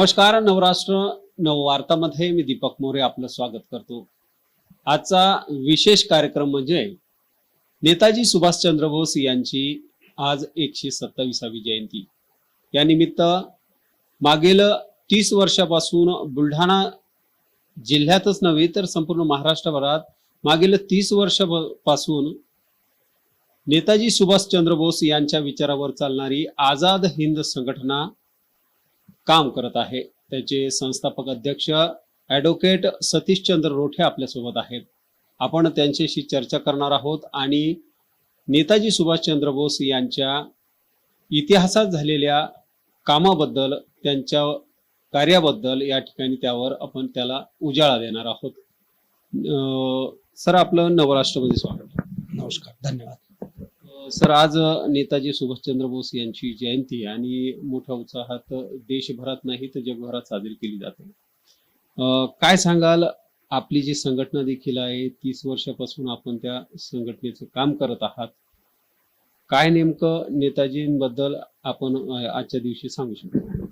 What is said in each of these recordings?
नमस्कार नवराष्ट्र नववार्तामध्ये मी दीपक मोरे आपलं स्वागत करतो. आजचा विशेष कार्यक्रम म्हणजे नेताजी सुभाषचंद्र बोस यांची आज एकशे सत्तावीसावी जयंती. या निमित्त मागील तीस वर्षापासून बुलढाणा जिल्ह्यातच नव्हे तर संपूर्ण महाराष्ट्रभरात मागील तीस वर्षापासून नेताजी सुभाषचंद्र बोस यांच्या विचारावर चालणारी आझाद हिंद संघटना काम करत आहे. त्याचे संस्थापक अध्यक्ष ॲडव्होकेट सतीशचंद्र रोठे आपल्यासोबत आहेत. आपण त्यांच्याशी चर्चा करणार आहोत आणि नेताजी सुभाषचंद्र बोस यांच्या इतिहासात झालेल्या कामाबद्दल त्यांच्या कार्याबद्दल या ठिकाणी त्यावर आपण त्याला उजाळा देणार आहोत. अं, सर आपलं नवराष्ट्रमध्ये स्वागत. नमस्कार. धन्यवाद. सर आज नेताजी सुभाषचंद्र बोस यांची जयंती आणि मोठ्या उत्साहात देशभरात नाही तर जगभरात साजरी केली जाते. काय सांगाल? आपली जी संघटना देखील आहे तीस वर्षापासून आपण त्या संघटनेचं काम करत आहात. काय नेमकं नेताजींबद्दल आपण आजच्या दिवशी सांगू शकतो?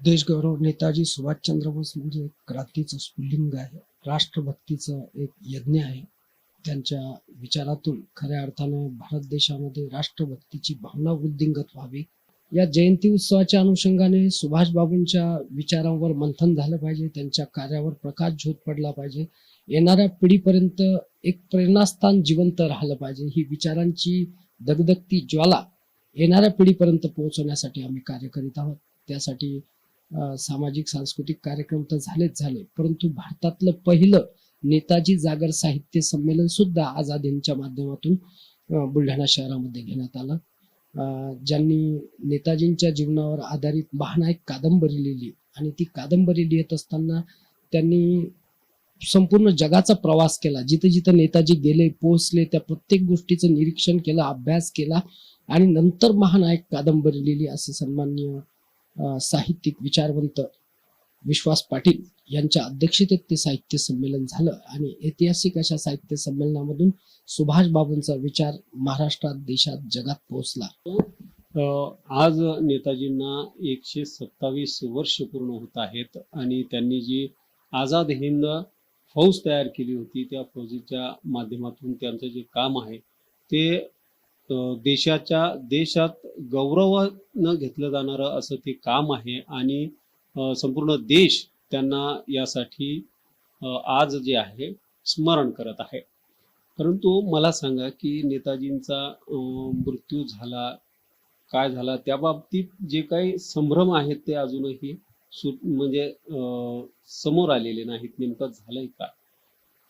देशगौरव नेताजी सुभाषचंद्र बोस म्हणजे क्रांतीचं स्फुल्लिंग आहे. राष्ट्रभक्तीचं एक यज्ञ आहे. त्यांच्या विचारातून खऱ्या अर्थानं भारत देशामध्ये राष्ट्रभक्तीची भावना वृद्धिंगत व्हावी. या जयंती उत्सवाच्या अनुषंगाने सुभाष बाबूंच्या विचारांवर मंथन झालं पाहिजे. त्यांच्या कार्यावर प्रकाश झोत पडला पाहिजे. येणाऱ्या पिढीपर्यंत एक प्रेरणास्थान जिवंत राहिलं पाहिजे. ही विचारांची दगदगती ज्वाला येणाऱ्या पिढीपर्यंत पोहोचवण्यासाठी आम्ही कार्य करीत आहोत. त्यासाठी सामाजिक सांस्कृतिक कार्यक्रम तर झालेच झाले परंतु भारतातलं पहिलं नेताजी जागर साहित्य संमेलन सुद्धा आझाद माध्यमातून बुलढाणा शहरामध्ये घेण्यात आलं. ज्यांनी नेताजींच्या जीवनावर आधारित महानायक कादंबरी लिहिली आणि ती कादंबरी लिहित असताना त्यांनी संपूर्ण जगाचा प्रवास केला. जिथे जिथे नेताजी गेले पोहोचले त्या प्रत्येक गोष्टीचं निरीक्षण केलं अभ्यास केला आणि नंतर महानायक कादंबरी लिहिली असे सन्माननीय साहित्यिक विचारवंत विश्वास पाटील यांच्या अध्यक्षतेत ते साहित्य संमेलन झालं आणि ऐतिहासिक अशा साहित्य संमेलनामधून सुभाष बाबूंचा विचार महाराष्ट्रात देशात जगात पोहोचला. आज नेताजींना एकशे सत्तावीस वर्ष पूर्ण होत आहेत आणि त्यांनी जी आझाद हिंद फौज तयार केली होती त्या फौजीच्या माध्यमातून त्यांचं जे काम आहे ते देशाच्या देशात गौरवानं घेतलं जाणारं असं ते काम आहे आणि संपूर्ण देश त्यांना यासाठी आज जे आहे स्मरण करत आहे. परंतु मला सांगा की नेताजींचा मृत्यू झाला काय झाला त्या बाबतीत जे काही संभ्रम आहेत ते अजूनही सु म्हणजे अं, समोर आलेले नाहीत. नेमकं झालंय का?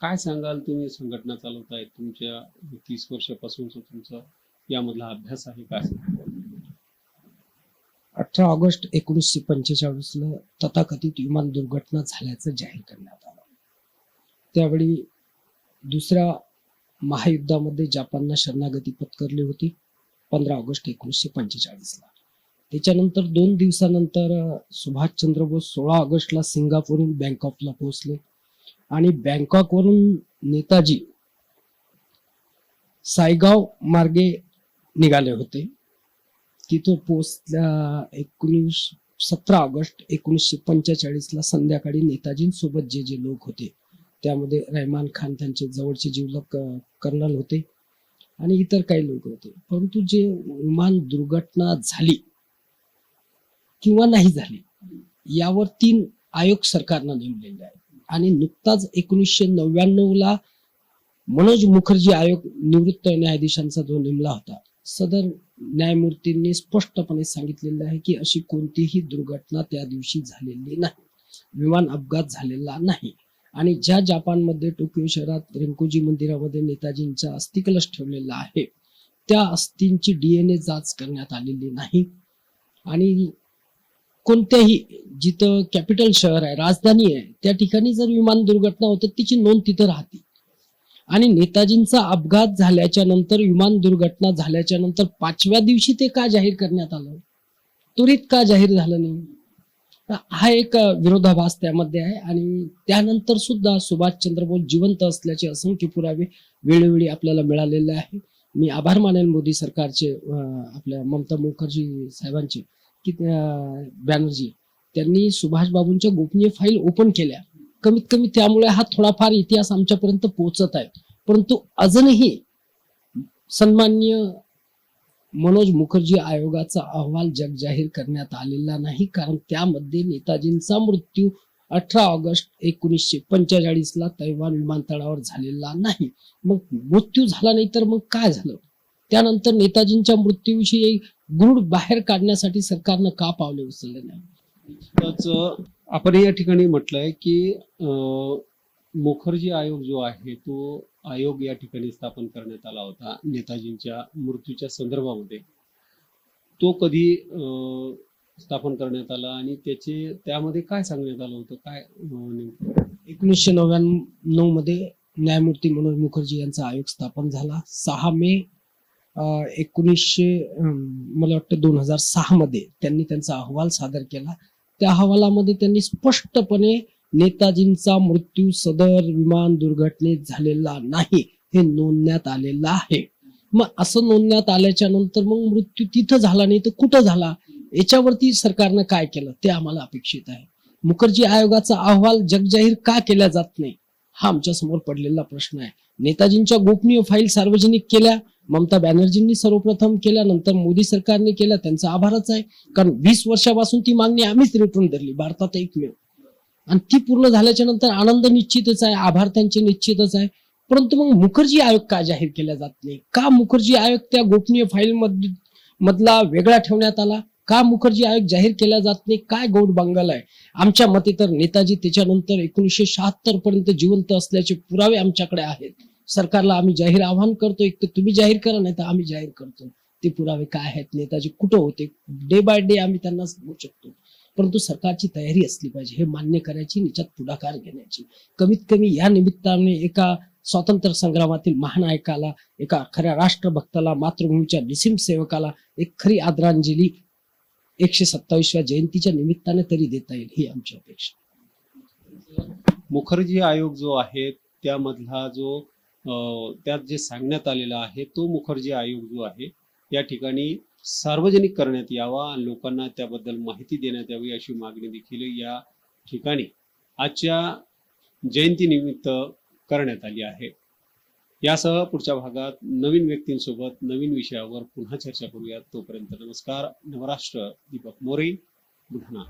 काय सांगाल तुम्ही? संघटना चालवताय तुमच्या तीस वर्षापासूनचा तुमचा यामधला अभ्यास आहे काय अठरा ऑगस्ट एकोणीसशे पंचेचाळीसला तथाकथित विमान दुर्घटना झाल्याचं जाहीर करण्यात आलं. त्यावेळी दुसऱ्या महायुद्धामध्ये जपाननं शरणागती पत्करली होती पंधरा ऑगस्ट एकोणीसशे पंचेचाळीस ला त्याच्यानंतर दोन दिवसानंतर सुभाषचंद्र बोस सोळा ऑगस्टला सिंगापूरहून बँकॉकला पोहोचले आणि बँकॉकवरून नेताजी सायगाव मार्गे निघाले होते. की तो पोचल्या एकोणीस सतरा ऑगस्ट एकोणीसशे पंचेचाळीस ला संध्याकाळी नेताजींसोबत जे जे लोक होते त्यामध्ये रहमान खान त्यांचे जवळचे जीवलक कर्नल होते आणि इतर काही लोक होते. परंतु जे विमान दुर्घटना झाली किंवा नाही झाली यावर तीन आयोग सरकारनं नेमलेले आहे आणि नुकताच एकोणीसशे नव्याण्णव ला मनोज मुखर्जी आयोग निवृत्त न्यायाधीशांचा जो नेमला होता सदर न्यायमूर्तींनी स्पष्टपणे सांगितलेलं आहे की अशी कोणतीही दुर्घटना त्या दिवशी झालेली नाही. विमान अपघात झालेला नाही. आणि ज्या जपानमध्ये टोकियो शहरात रिंकुजी मंदिरामध्ये नेताजींचा अस्थिकलश ठेवलेला आहे त्या अस्थींची डीएनए जाच करण्यात आलेली नाही. आणि कोणत्याही जिथं कॅपिटल शहर आहे राजधानी आहे त्या ठिकाणी जर विमान दुर्घटना होते तिची नोंद तिथं राहते. आणि नेताजींचा अपघात झाल्याच्यानंतर विमान दुर्घटना झाल्याच्यानंतर पाचव्या दिवशी ते का जाहीर करण्यात आलं? त्वरित का जाहीर झालं नाही? हा एक विरोधाभास त्यामध्ये आहे आणि त्यानंतर सुद्धा सुभाषचंद्र बोस जिवंत असल्याचे असंख्य पुरावे वेळोवेळी आपल्याला मिळालेले आहे. मी आभार मानेन मोदी सरकारचे आपल्या ममता मुखर्जी साहेबांचे की बॅनर्जी. त्यांनी सुभाष बाबूंच्या गोपनीय फाईल ओपन केल्या. कमीत कमी त्यामुळे हा थोडाफार इतिहास आमच्यापर्यंत पोहोचत आहे. परंतु अजूनही सन्मान्य मनोज मुखर्जी आयोगाचा अहवाल जगजाहीर करण्यात आलेला नाही. कारण त्यामध्ये नेताजींचा मृत्यू अठरा ऑगस्ट एकोणीसशे पंचेचाळीस ला तैवान विमानतळावर झालेला नाही. मग मृत्यू झाला नाही तर मग काय झालं? त्यानंतर नेताजींच्या मृत्यूविषयी गुरुड बाहेर काढण्यासाठी सरकारनं का पावले उचलले नाही आपण या ठिकाणी म्हटलंय की अं, मुखर्जी आयोग जो आहे तो आयोग या ठिकाणी स्थापन करण्यात आला होता नेताजींच्या मृत्यूच्या संदर्भामध्ये. तो कधी स्थापन करण्यात आला आणि त्याचे त्यामध्ये काय सांगण्यात आलं होतं? काय एकोणीसशे नव्याण्णवमध्ये न्यायमूर्ती मनोज मुखर्जी यांचा आयोग स्थापन झाला. सहा मे एकोणीसशे अं, मला वाटतं दोन हजार सहा मध्ये त्यांनी त्यांचा अहवाल सादर केला. त्या अहवालामध्ये त्यांनी स्पष्टपणे नेताजींचा मृत्यू सदर विमान दुर्घटनेत झालेला नाही हे नोंदण्यात आलेलं आहे. मग असं नोंदण्यात आल्याच्यानंतर मग मृत्यू तिथं झाला नाही तर कुठं झाला? याच्यावरती सरकारनं काय केलं? ते आम्हाला अपेक्षित आहे. मुखर्जी आयोगाचा अहवाल जगजाहीर का केला जात नाही? हा आमच्यासमोर पडलेला प्रश्न आहे. नेताजींच्या गोपनीय फाईल सार्वजनिक केल्या ममता बॅनर्जींनी सर्वप्रथम केल्या नंतर मोदी सरकारने केल्या त्यांचा आभारच आहे. कारण वीस वर्षापासून ती मागणी आम्हीच रेटून धरली भारतात एकमेव. आणि ती पूर्ण झाल्याच्यानंतर आनंद निश्चितच आहे आभार त्यांचे निश्चितच आहे. परंतु मग मुखर्जी आयोग का जाहीर केला जात नाही? का मुखर्जी आयोग त्या गोपनीय फाईल मधला वेगळा ठेवण्यात आला? का मुखर्जी आयोग जाहीर केला जात नाही? काय गोड बंगाल आहे? आमच्या मते तर नेताजी त्याच्यानंतर एकोणीसशे शहात्तर पर्यंत जिवंत असल्याचे पुरावे आमच्याकडे आहेत. सरकारला आम्ही जाहीर आवाहन करतो एक तर तुम्ही जाहीर करा नाही तर आम्ही जाहीर करतो. ते पुरावे काय आहेत? नेताजी कुठं होते? डे बाय डे आम्ही त्यांना सांगू शकतो. परंतु सरकारची तयारी असली पाहिजे हे मान्य करायची निच्यात पुढाकार घेण्याची. कमीत कमी या निमित्ताने एका स्वातंत्र्य संग्रामातील महानायकाला एका खऱ्या राष्ट्रभक्ताला मातृभूमीच्या निसीम सेवकाला एक खरी आदरांजली एकशे सत्तावीसव्या जयंतीच्या निमित्ताने तरी देता येईल ही आमची अपेक्षा. मुखर्जी आयोग जो आहे त्यामधला जो अं, त्यात जे सांगण्यात आलेला आहे तो मुखर्जी आयोग जो आहे या ठिकाणी सार्वजनिक करण्यात यावा आणि लोकांना त्याबद्दल माहिती देण्यात यावी अशी मागणी देखील या ठिकाणी आजच्या जयंतीनिमित्त करण्यात आली आहे. यासह पुढच्या भागात नवीन व्यक्तींसोबत नवीन विषयावर पुन्हा चर्चा करूयात. तोपर्यंत नमस्कार. नवराष्ट्र दीपक मोरे. बुलढाणा.